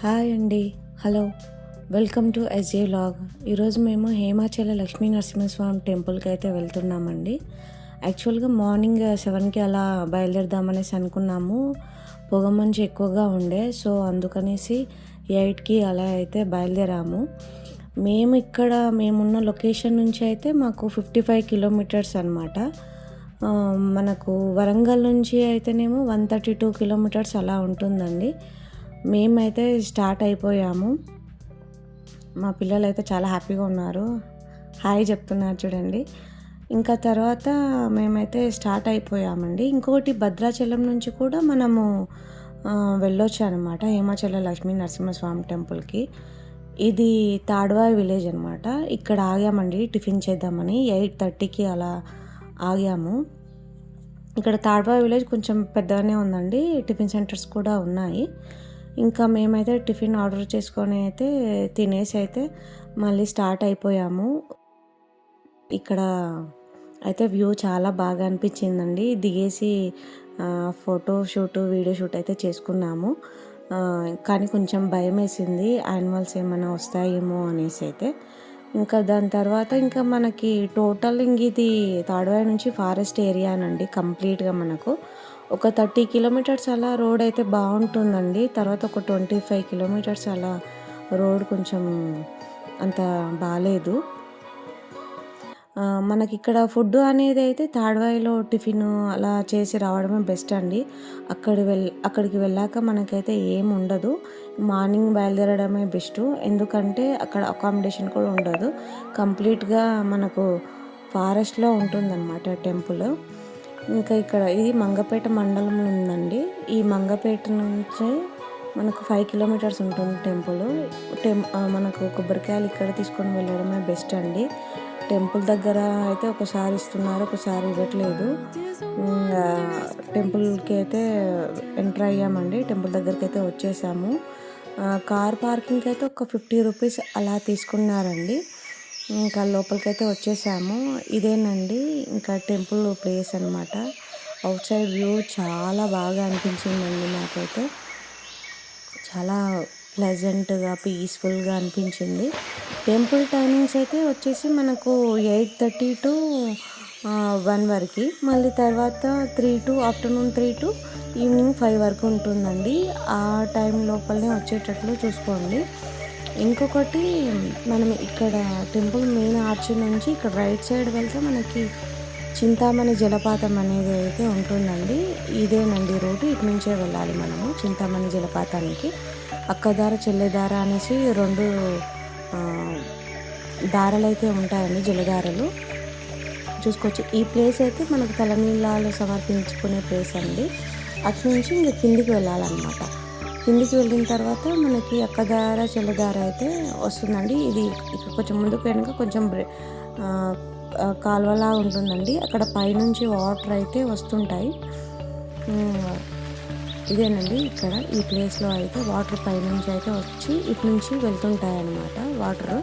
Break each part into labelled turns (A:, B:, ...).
A: Hi అండి. Hello. Welcome to SJ log ఈరోజు మేము హేమాచల లక్ష్మీ నరసింహస్వామి టెంపుల్కి అయితే వెళ్తున్నామండి. యాక్చువల్గా మార్నింగ్ సెవెన్కి అలా బయలుదేరదామనేసి అనుకున్నాము. పొగ మంచు ఎక్కువగా ఉండే సో అందుకనేసి ఎయిట్కి అలా అయితే బయలుదేరాము. మేము ఇక్కడ మేమున్న లొకేషన్ నుంచి అయితే మాకు ఫిఫ్టీ ఫైవ్ కిలోమీటర్స్ అనమాట మనకు వరంగల్ నుంచి అయితేనేమో వన్ థర్టీ టూ కిలోమీటర్స్ అలా ఉంటుందండి. మేమైతే స్టార్ట్ అయిపోయాము. మా పిల్లలు అయితే చాలా హ్యాపీగా ఉన్నారు. హాయ్ చెప్తున్నారు చూడండి. ఇంకా తర్వాత మేమైతే స్టార్ట్ అయిపోయామండి. ఇంకొకటి భద్రాచలం నుంచి కూడా మనము వెళ్ళొచ్చు అనమాట హేమాచల లక్ష్మీ నరసింహస్వామి టెంపుల్కి. ఇది తాడ్వాయి విలేజ్ అనమాట ఇక్కడ ఆగామండి. టిఫిన్ చేద్దామని ఎయిట్ థర్టీకి అలా ఆగాము. ఇక్కడ తాడ్వాయి విలేజ్ కొంచెం పెద్దగానే ఉందండి. టిఫిన్ సెంటర్స్ కూడా ఉన్నాయి. ఇంకా మేమైతే టిఫిన్ ఆర్డర్ చేసుకొని అయితే తినేసి అయితే మళ్ళీ స్టార్ట్ అయిపోయాము. ఇక్కడ అయితే వ్యూ చాలా బాగా అనిపించిందండి. దిగేసి ఫోటో షూట్ వీడియో షూట్ అయితే చేసుకున్నాము. కానీ కొంచెం భయం వేసింది. యానిమల్స్ ఏమైనా వస్తాయేమో అనేసి అయితే. ఇంకా దాని తర్వాత ఇంకా మనకి టోటల్ ఇంక ఇది తాడవాయి నుంచి ఫారెస్ట్ ఏరియా ఏరియానండి కంప్లీట్గా మనకు. ఒక థర్టీ కిలోమీటర్స్ అలా రోడ్ అయితే బాగుంటుందండి. తర్వాత ఒక ట్వంటీ ఫైవ్ కిలోమీటర్స్ అలా రోడ్ కొంచెం అంత బాగాలేదు మనకి ఇక్కడ ఫుడ్ అనేది అయితే తాడ్వాయిలో టిఫిన్ అలా చేసి రావడమే బెస్ట్ అండి. అక్కడి వెళ్ అక్కడికి వెళ్ళాక మనకైతే ఏం ఉండదు. మార్నింగ్ బయలుదేరడమే బెస్ట్. ఎందుకంటే అక్కడ అకామిడేషన్ కూడా ఉండదు. కంప్లీట్గా మనకు ఫారెస్ట్లో ఉంటుందన్నమాట టెంపుల్. ఇంకా ఇక్కడ ఇది మంగపేట మండలంలో ఉందండి. ఈ మంగపేట నుంచి మనకు ఫైవ్ కిలోమీటర్స్ ఉంటుంది టెంపుల్ టెం మనకు కొబ్బరికాయలు ఇక్కడ తీసుకొని వెళ్ళడమే బెస్ట్ అండి. టెంపుల్ దగ్గర అయితే ఒకసారి ఇస్తున్నారు ఒకసారి ఇవ్వట్లేదు. ఇంకా టెంపుల్కి అయితే ఎంటర్ అయ్యామండి. టెంపుల్ దగ్గరికి అయితే వచ్చేసాము. కార్ పార్కింగ్కి అయితే ఒక ఫిఫ్టీ రూపీస్ అలా తీసుకున్నారండి. ఇంకా లోపలికైతే వచ్చేసాము. ఇదేనండి ఇంకా టెంపుల్ ప్లేస్ అనమాట అవుట్ సైడ్ వ్యూ చాలా బాగా అనిపించిందండి నాకైతే. చాలా ప్లెజెంట్గా పీస్ఫుల్గా అనిపించింది. టెంపుల్ టైమింగ్స్ అయితే వచ్చేసి మనకు ఎయిట్ థర్టీ టు వన్ వరకు. మళ్ళీ తర్వాత three to afternoon three to evening five వరకు ఉంటుందండి. ఆ టైం లోపలనే వచ్చేటట్లు చూసుకోండి. ఇంకొకటి మనం ఇక్కడ టెంపుల్ మెయిన్ ఆర్చ్ నుంచి ఇక్కడ రైట్ సైడ్ వెళ్తే మనకి చింతామణి జలపాతం అనేది అయితే ఉంటుందండి. ఇదేనండి రోడ్డు ఇటు నుంచే వెళ్ళాలి మనము చింతామణి జలపాతానికి. అక్కదార చెల్లెదార అనేసి రెండు దారలు అయితే ఉంటాయండి జలదారలు. చూసుకోవచ్చు. ఈ ప్లేస్ అయితే మనకు తలనీళ్ళాలు సమర్పించుకునే ప్లేస్ అండి. అటు నుంచి ఇంక కిందికి వెళ్ళాలన్నమాట. కిందికి వెళ్ళిన తర్వాత మనకి అక్కదార చెల్లదార అయితే వస్తుందండి. ఇది ఇక్కడ కొంచెం ముందుకు వెనుక కొంచెం బ్రే- కాలువలా ఉంటుందండి. అక్కడ పైనుంచి వాటర్ అయితే వస్తుంటాయి. ఇదేనండి ఇక్కడ ఈ ప్లేస్లో అయితే వాటర్ పైనుంచి అయితే వచ్చి ఇటు నుంచి వెళ్తుంటాయి అన్నమాట వాటర్.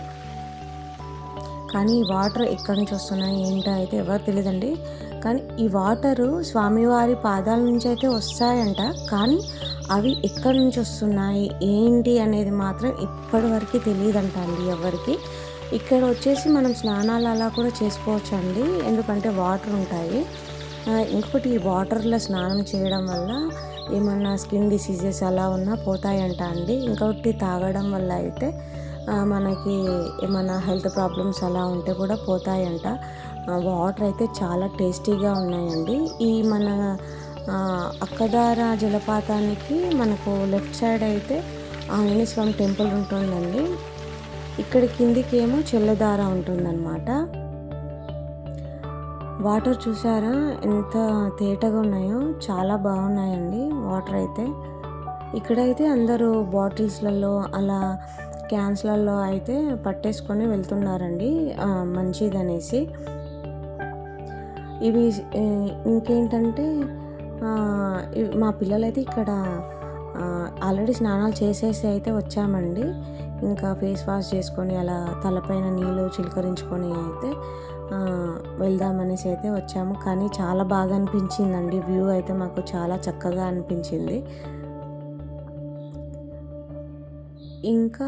A: కానీ ఈ వాటర్ ఎక్కడి నుంచి వస్తున్నాయి ఏంటో అయితే ఎవరు తెలియదండి కానీ ఈ వాటరు స్వామివారి పాదాల నుంచి అయితే వస్తాయంట. కానీ అవి ఎక్కడి నుంచి వస్తున్నాయి ఏంటి అనేది మాత్రం ఇప్పటివరకు తెలియదంట అండి ఎవరికి. ఇక్కడ వచ్చేసి మనం స్నానాలు అలా కూడా చేసుకోవచ్చు అండి ఎందుకంటే వాటర్ ఉంటాయి. ఇంకొకటి ఈ వాటర్లో స్నానం చేయడం వల్ల ఏమన్నా స్కిన్ డిసీజెస్ అలా ఉన్నా పోతాయంట అండి. ఇంకొకటి తాగడం వల్ల అయితే మనకి ఏమైనా హెల్త్ ప్రాబ్లమ్స్ అలా ఉంటే కూడా పోతాయంట. వాటర్ అయితే చాలా టేస్టీగా ఉన్నాయండి. ఈ మన అక్కదార జలపాతానికి మనకు లెఫ్ట్ సైడ్ అయితే ఆంజనేయ స్వామి టెంపుల్ ఉంటుందండి. ఇక్కడ కిందికి ఏమో చెల్లదార ఉంటుందన్నమాట. వాటర్ చూసారా? ఎంత తేటగా ఉన్నాయో. చాలా బాగున్నాయండి వాటర్ అయితే. ఇక్కడైతే అందరూ బాటిల్స్లలో అలా క్యాన్స్లలో అయితే పట్టేసుకొని వెళ్తున్నారండి. మంచిదనేసి. ఇవి ఇంకేంటంటే మా పిల్లలైతే ఇక్కడ ఆల్రెడీ స్నానాలు చేసేసి అయితే వచ్చామండి. ఇంకా ఫేస్ వాష్ చేసుకొని అలా తలపైన నీళ్ళు చిలకరించుకొని అయితే వెళ్దామనేసి అయితే వచ్చాము. కానీ చాలా బాగా అనిపించిందండి. వ్యూ అయితే మాకు చాలా చక్కగా అనిపించింది. ఇంకా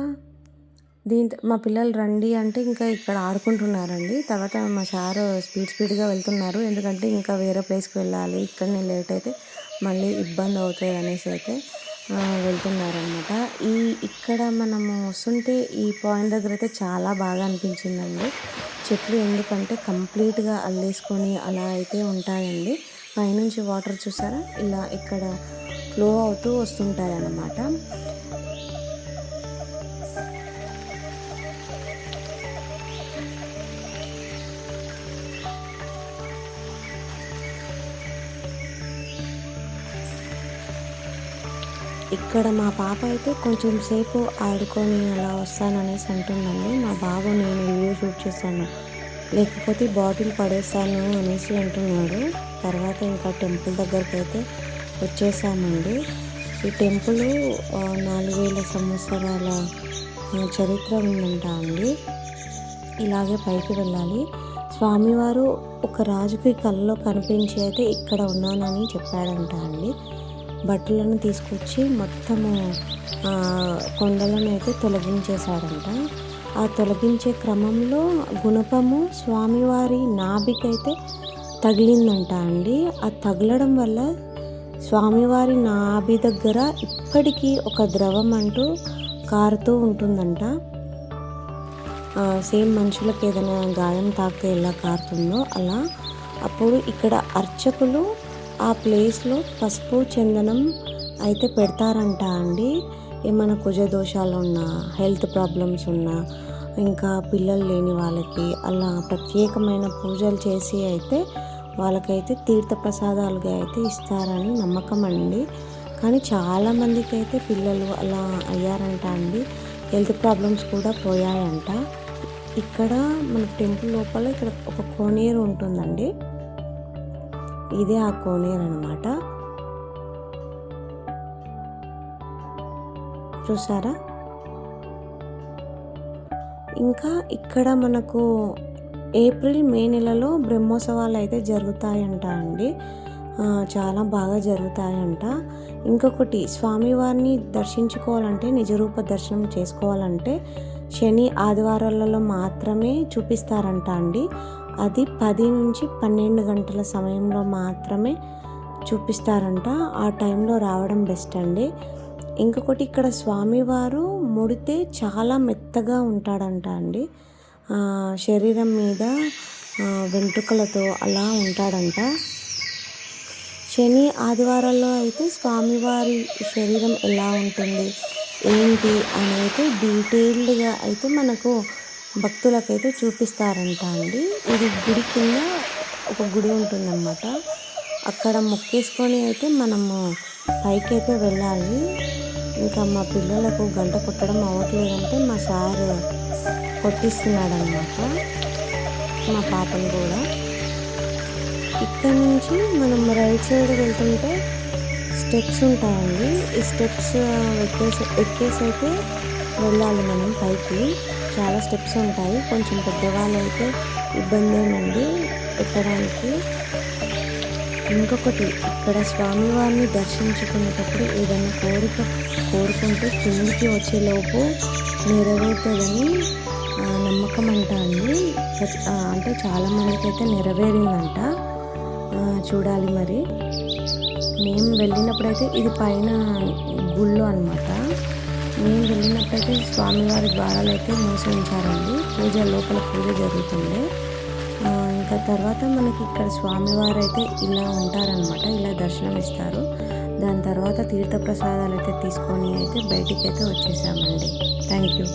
A: దీంతో మా పిల్లలు రండి అంటే ఇంకా ఇక్కడ ఆడుకుంటున్నారండి. తర్వాత మా సారు స్పీడ్ స్పీడ్గా వెళ్తున్నారు. ఎందుకంటే ఇంకా వేరే ప్లేస్కి వెళ్ళాలి. ఇక్కడనే లేట్ అయితే మళ్ళీ ఇబ్బంది అవుతుంది అనేసి అయితే వెళ్తున్నారనమాట ఈ ఇక్కడ మనము వస్తుంటే ఈ పాయింట్ దగ్గర అయితే చాలా బాగా అనిపించిందండి. చెట్లు ఎందుకంటే కంప్లీట్గా అల్లేసుకొని అలా అయితే ఉంటాయండి. పైనుంచి వాటర్ చూసారా? ఇలా ఇక్కడ ఫ్లో అవుతూ వస్తుంటాయి అన్నమాట ఇక్కడ మా పాప అయితే కొంచెం సేపు ఆడుకొని అలా వస్తాననేసి అంటుందండి. మా బాబు నేను వీడియో షూట్ చేశాను. లేకపోతే బాటిల్ పడేస్తాను అనేసి అంటున్నాడు. తర్వాత ఇంకా టెంపుల్ దగ్గరికి అయితే వచ్చేసామండి. ఈ టెంపుల్ నాలుగు వేల సంవత్సరాల చరిత్ర ఉందంట అండి. ఇలాగే పైకి వెళ్ళాలి. స్వామివారు ఒక రాజుకి కళ్ళలో కనిపించి అయితే ఇక్కడ ఉన్నానని చెప్పాడంట అండి. బట్టలను తీసుకొచ్చి మొత్తము కొండలను అయితే తొలగించేశారంట. ఆ తొలగించే క్రమంలో గుణపము స్వామివారి నాభికైతే తగిలిందంట అండి. ఆ తగలడం వల్ల స్వామివారి నాభి దగ్గర ఇప్పటికీ ఒక ద్రవం అంటూ కారుతూ ఉంటుందంట. సేమ్ మనుషులకు ఏదైనా గాయం తాకితే ఎలా కారుతుందో అలా. అప్పుడు ఇక్కడ అర్చకులు ఆ ప్లేస్లో పసుపు చందనం అయితే పెడతారంట అండి. ఏమైనా కుజ దోషాలు ఉన్నా హెల్త్ ప్రాబ్లమ్స్ ఉన్నా ఇంకా పిల్లలు లేని వాళ్ళకి అలా ప్రత్యేకమైన పూజలు చేసి అయితే వాళ్ళకైతే తీర్థ ప్రసాదాలుగా అయితే ఇస్తారని నమ్మకం అండి. కానీ చాలామందికి అయితే పిల్లలు అలా అయ్యారంట అండి. హెల్త్ ప్రాబ్లమ్స్ కూడా పోయాయంట. ఇక్కడ మన టెంపుల్ లోపల ఇక్కడ ఒక కోనేరు ఉంటుందండి. ఇదే ఆ కోనేరు అనమాట చూసారా? ఇంకా ఇక్కడ మనకు ఏప్రిల్ మే నెలలో బ్రహ్మోత్సవాలు అయితే జరుగుతాయంట అండి. చాలా బాగా జరుగుతాయంట. ఇంకొకటి స్వామివారిని దర్శించుకోవాలంటే నిజరూప దర్శనం చేసుకోవాలంటే శని ఆదివారాలలో మాత్రమే చూపిస్తారంట అండి. అది పది నుంచి పన్నెండు గంటల సమయంలో మాత్రమే చూపిస్తారంట. ఆ టైంలో రావడం బెస్ట్ అండి. ఇంకొకటి ఇక్కడ స్వామివారు ముడితే చాలా మెత్తగా ఉంటాడంట అండి. శరీరం మీద వెంట్రుకలతో అలా ఉంటాడంట. శని ఆదివారాల్లో అయితే స్వామివారి శరీరం ఎలా ఉంటుంది ఏంటి అనేది డీటెయిల్డ్గా అయితే మనకు భక్తులకైతే చూపిస్తారంట అండి. ఇది గుడి కింద ఒక గుడి ఉంటుందన్నమాట. అక్కడ మొక్కేసుకొని అయితే మనము పైకి అయితే వెళ్ళాలి. ఇంకా మా పిల్లలకు గంట కొట్టడం అవ్వట్లేదంటే మా సార్ కొట్టిస్తున్నాడనమాట మా పాపను కూడా. ఇక్కడ నుంచి మనం రైట్ సైడ్ వెళ్తుంటే స్టెప్స్ ఉంటాయండి. ఈ స్టెప్స్ ఎక్కేసి ఎక్కేసి అయితే వెళ్ళాలి మనం పైకి. చాలా స్టెప్స్ ఉంటాయి. కొంచెం పెద్దవాళ్ళు అయితే ఇబ్బంది ఏమండి ఎక్కడానికి. ఇంకొకటి ఇక్కడ స్వామివారిని దర్శించుకునేటప్పుడు ఏదైనా కోరిక కోరుకుంటే కిందికి వచ్చేలోపు నెరవేరుతుందని నమ్మకం అంట అండి. అంటే చాలామందికి అయితే నెరవేరిందంట. చూడాలి మరి. మేము వెళ్ళినప్పుడైతే ఇది పైన గుళ్ళు అనమాట స్వామివారి ద్వారాలు అయితే మూసి ఉంచారండి పూజ లోపల పూజ జరుగుతుంది. ఆ, ఇంకా తర్వాత మనకి ఇక్కడ స్వామివారు అయితే ఇలా ఉంటారనమాట ఇలా దర్శనం ఇస్తారు దాని తర్వాత తీర్థ ప్రసాదాలు అయితే తీసుకొని అయితే బయటికి అయితే వచ్చేసామండి. Thank you